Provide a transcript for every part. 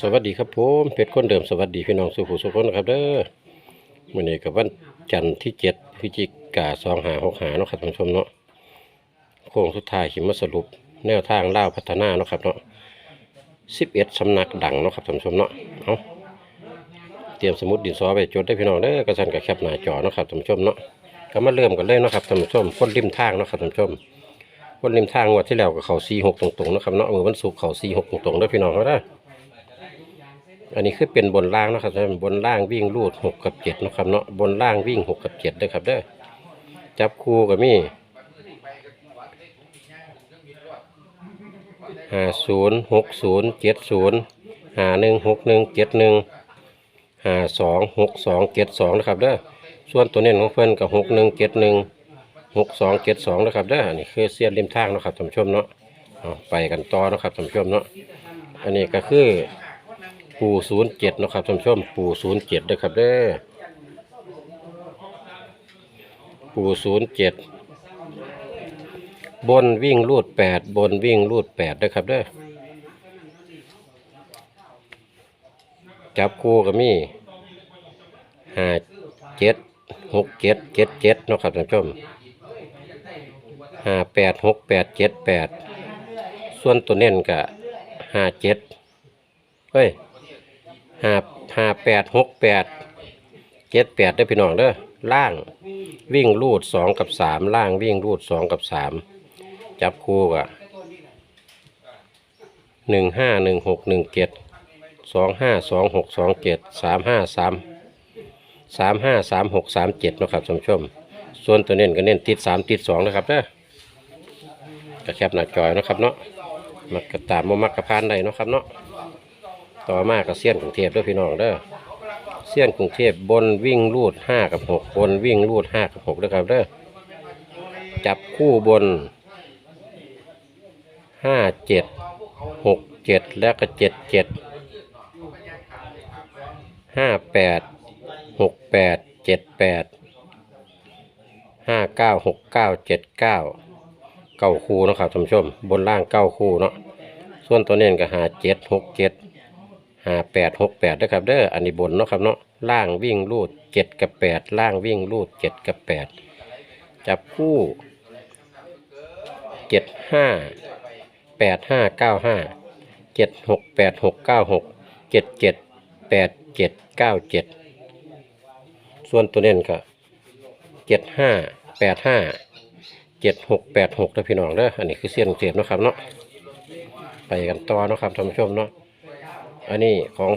สวัสดีครับผมเพชรคนเดิมสวัสดีพี่น้องสุขุสุขคนนะครับเด้อวันนี้กับวันจันทร์ที่เจ็ดพฤศจิกาสองหาหกหาเนาะครับท่านผู้ชมเนาะโค้งสุดท้ายขิมาสรุป แนวทางเล่าพัฒนาเนาะครับเนาะสิบเอ็ดสำนักดังเนาะครับท่านผู้ชมเนาะเอาเตรียมสมุดดินสอไปจดได้พี่น้องเด้อกระสันกับแคปหน้าจอเนาะครับท่านผู้ชมเนาะก็มาเริ่มกันเลยเนาะครับท่านผู้ชมคนริมทางเนาะครับท่านผู้ชม คนริมทางงวันที่แล้วกับเขาซีหกตรงๆนะครับเนาะมือวันศุกเขาซีหกตรงๆด้อพี่น้องเขาได้อันนี้คือเป็นบนล่างนะครับท่านบนล่างวิ่งรูดหกกับเจ็ดนะครับเนาะบนล่างวิ่งหกกับเจ็ดด้วยครับเด้อจับคู่กับมี่ห้าศูนย์หกศูนย์เจ็ดศูนย์ห้าหนึ่งหกหนึ่งเจ็ดหนึ่งห้าสองหกสองเจ็ดสองนะครับเด้อส่วนตัวเน้นของเพื่อนกับหกหนึ่งเจ็ดหนึ่ง หกสองเจ็ดสองนะครับเด้อันนี้คือเสี้ยนริมทางนะครับท่านผู้ชมเนาะเอาไปกันต่อนะครับท่านผู้ชมเนาะอันนี้ก็คือปูศูนย์เจ็ดนะครับท่านผู้ชมปูศูนย์เจ็ดด้วยครับเด้อปูศูนย์เจ็ดบนวิ่งรูดแปดบนวิ่งรูดแปดด้วยครับเด้อจับคู่กับมีห้าเจ็ดหกเจ็ดเจ็ดเจ็ดนะครับท่านผู้ชม ห้าแปดหกแปดเจ็ดแปดส่วนตัวเน้นกับห้าเจ็ดเฮ้ยห้าห้าแปดหกแปดเจ็ดแปดได้พี่น้องเด้อล่างวิ่งรูดสองกับสามล่างวิ่งรูดสองกับสามจับคู่กับหนึ่งห้าหนึ่งหกหนึ่งเจ็ดสองห้าสองหกสองเจ็ดสามห้าสามสามห้าสามหกสามเจ็ดนะครับท่านผู้ชม ส่วนตัวเน้นก็เน้นติดสามติดสองนะครับเด้อ กระแคบหน้าจอยนะครับเนาะมักกระตามมามักกระพานได้นะครับเนาะต่อมากับเสี้ยนกรุงเทพด้วยพี่น้องเด้อเสี้ยนกรุงเทพบนวิ่งรูดห้ากับหกบนวิ่งรูดห้ากับหกด้วยครับเด้อจับคู่บนห้าเจ็ดหกเจ็ดแล้วก็เจ็ดเจ็ดห้าแปดหกแปดเจ็ดแปดห้าเก้าหกเก้าเจ็ดเก้า เก้าคู่เนาะครับท่านผู้ชม บนล่างเก้าคู่เนาะส่วนตัวเน้นก็หาเจ็ดหกเจ็ดหาแปดหกแปดนะครับเด้ออันนี้บนเนาะครับเนาะล่างวิ่งรูดเจ็ดกับแปดล่างวิ่งรูดเจ็ดกับแปดจับคู่เจ็ดห้าแปดห้าเก้าห้าเจ็ดหกแปดหกเก้าหกเจ็ดเจ็ดแปดเจ็ดเก้าเจ็ดส่วนตัวเน้นก็เจ็ดห้าแปดห้า เจ็ดหกแปดหกนะพี่น้องเด้ออันนี้คือเสี้ยนเสียบนะครับเนาะไปกันต่อนะครับท่านผู้ชมเนาะอันนี้ของ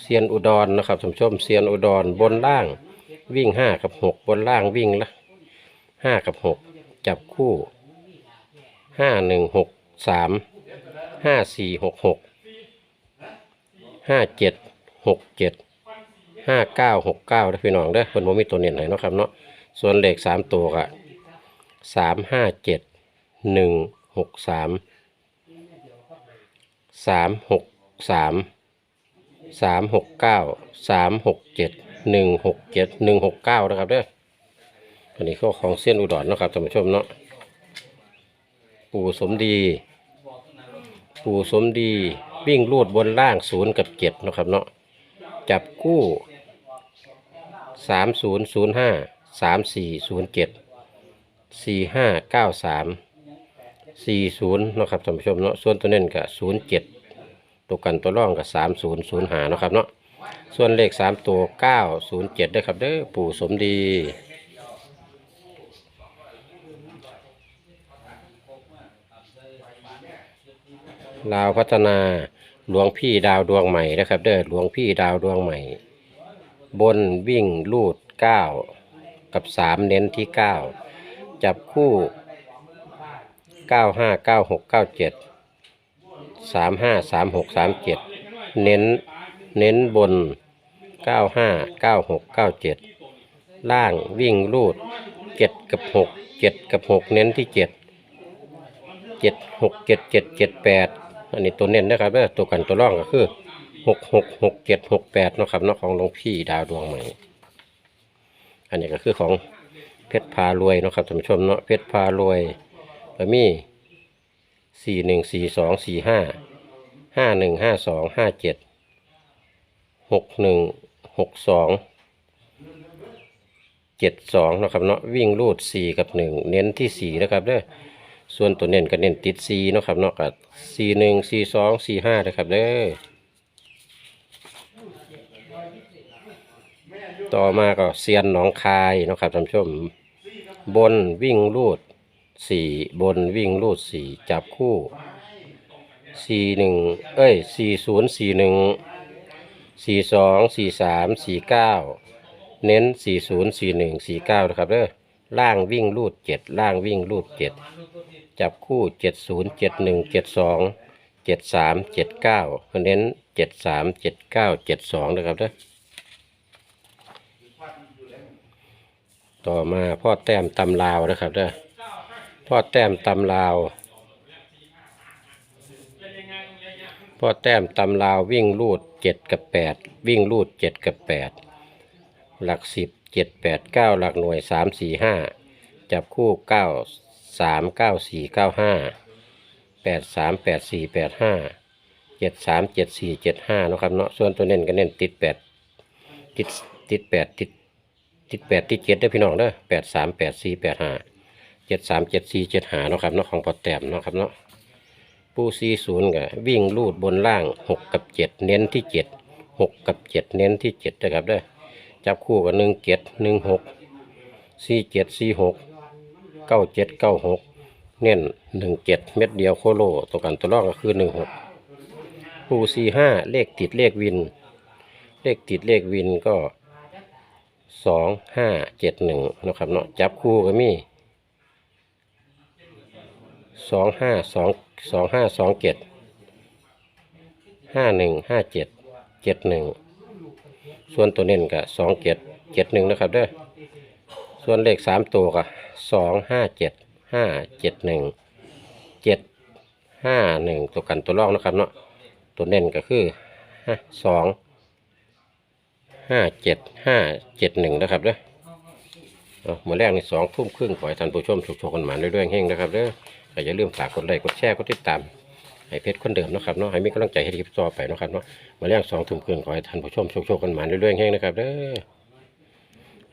เซียนอุดรนะครับท่านผู้ชมเซียนอุดรบนล่างวิ่งห้ากับหกบนล่างวิ่งละห้ากับหกจับคู่ห้าหนึ่งหกสามห้าสี่หกหกห้าเจ็ดหกเจ็ดห้าเก้าหกเก้าพี่น้องเด้อคนบ่มีตัวเน้นไหนเนาะครับเนาะส่วนเลขสามตัวก็ สามห้าเจ็ดหนึ่งหกสามสามหกสามสามหกเก้าสามหกเจ็ดหนึ่งหกเจ็ดหนึ่งหกเก้านะครับเด้ออันนี้ก็ของเส้นอุดรเนาะครับท่านผู้ชมเนาะปู่สมดี ปู่สมดีวิ่งลูดบนล่างศูนย์กับเจ็ดนะครับเนาะจับกู้สามศูนย์ศูนย์ห้าสามสี่ศูนย์เจ็ด สี่ห้าเก้าสามสี่ศูนย์นาะครับท่านผู้ชมเนาะส่วนตัวเน้นกับศูนย์เจ็ดตัวกันตัวร่องกับสามศูนย์ศูนย์หานะครับเนาะส่วนเลขสามตัวเก้าศูนย์เจ็ดด้วยครับเด้อปู่สมดีลาวพัฒนาหลวงพี่ดาวดวงใหม่นะครับ เด้อหลวงพี่ดาวดวงใหม่ บนวิ่งลูดเก้ากับสามเน้นที่เก้า จับคู่เก้าห้าเก้าหกเน้น เน้นบนเก้าห้าเก้าหกเก้าเจ็ดล่างวิ่งรูดเจ็ดกับหกเจ็ดกับหกเน้นที่เจ็ดเจ็ดหกเจ็ดเจ็ดเจ็ดแปดอันนี้ตัวเน้นนะครับตัวกันตัวร่องก็คือหกหกหกเจ็ดหกแปดนาะครับเนาะของหลวงพี่ดาวดวงใหม่ อันนี้ก็คือของ เพชรพารวยเนาะครับท่านผู้ชมเนาะเพชรพารวยก็มีสี่หนึ่งสี่สองสี่ห้าห้าหนึ่งห้าสองห้าเจ็ดหกหนึ่งหกสองเจ็ดสองนะครับเนาะวิ่งรูดสี่กับหนึ่งเน้นที่สี่นะครับเด้อส่วนตัวเน้นก็เน้นติดสี่นะครับเนาะกับสี่หนึ่งสี่สองสี่ห้านะครับเด้อต่อมาก็เซียนหนองคายนะครับท่านผู้ชม บนวิ่งรูดสี่บนวิ่งรูดสี่จับคู่สี่หนึ่งเอ้ยสี่ศูนย์สี่หนึ่งสี่สองสี่สามสี่เก้าเน้นสี่ศูนย์สี่หนึ่งสี่เก้านะครับเด้อล่างวิ่งรูดเจ็ดล่างวิ่งรูดเจ็ดจับคู่เจ็ดศูนย์เจ็ดหนึ่งเจ็ดสองเจ็ดสามเจ็ดเก้าเน้นเจ็ดสามเจ็ดเก้าเจ็ดสองนะครับเด้อ ต่อมาพ่อแต้มตำลาวนะครับเด้อพ่อแต้มตำลาว พ่อแต้มตำลาววิ่งรูดเจ็ดกับแปดวิ่งรูดเจ็ดกับแปดหลักสิบเจ็ดแปดเก้าหลักหน่วยสามสี่ห้าจับคู่เก้าสามเก้าสี่เก้าห้าแปดสามแปดสี่แปดห้าเจ็ดสามเจ็ดสี่เจ็ดห้านะครับเนาะส่วนตัวเน้นก็เน้นติดแปดติดติดแปดติด ติดแปดติดเจ็ดได้พี่น้องเด้อแปดสามแปดสี่แปดห้าเจ็ดสามเจ็ดสี่เจ็ดห้าเนาะครับเนาะของปอแต้มเนาะครับเนาะปูซีศูนย์กับวิ่งลูดบนล่างหกกับเจ็ดเน้นที่เจ็ดหกกับเจ็ดเน้นที่เจ็ดนะครับเด้อจับคู่กับหนึ่งเจ็ดหนึ่งหกสี่เจ็ดสี่หกเก้าเจ็ดเก้าหกเน้นหนึ่งเจ็ดเม็ดเดียวโคโลตัวกันตัวรองก็คือหนึ่งหกปูซีห้าเลขติดเลขวิน เลขติดเลขวินก็ สองห้าเจ็ดหนึ่งนะครับเนาะจับคู่ก็มีสองห้าสองสองห้าสองเจ็ดห้าหนึ่งห้าเจ็ดเจ็ดหนึ่งส่วนตัวเน้นก็สองเจ็ดเจ็ดหนึ่งนะครับเด้อส่วนเลขสามตัวก็สองห้าเจ็ดห้าเจ็ดหนึ่งเจ็ดห้าหนึ่งตัวกันตัวรองนะครับเนาะตัวเน้นก็คือสอง ห้าเจ็ดห้าเจ็ดหนึ่งนะครับเด้อเอาหมดแรกในสองทุ่มครึ่งขอให้ท่านผู้ชมสุขชกันหมานเรื่อยๆเฮงนะครับเด้ออย่าลืมฝากกดไลค์กดแชร์กดติดตามให้เพจคนเดิมนะครับเนาะให้มีกำลังใจให้คลิปต่อไปนะครับเนาะหมาแรกสองทุ่มครึ่งขอให้ท่านผู้ชมสุขชกันหมานเรื่อยๆเฮงนะครับเด้อ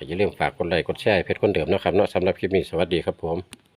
อย่าลืมฝากกดไลค์กดแชร์ให้เพจคนเดิมนะครับเนาะสำหรับคลิปนี้สวัสดีครับผม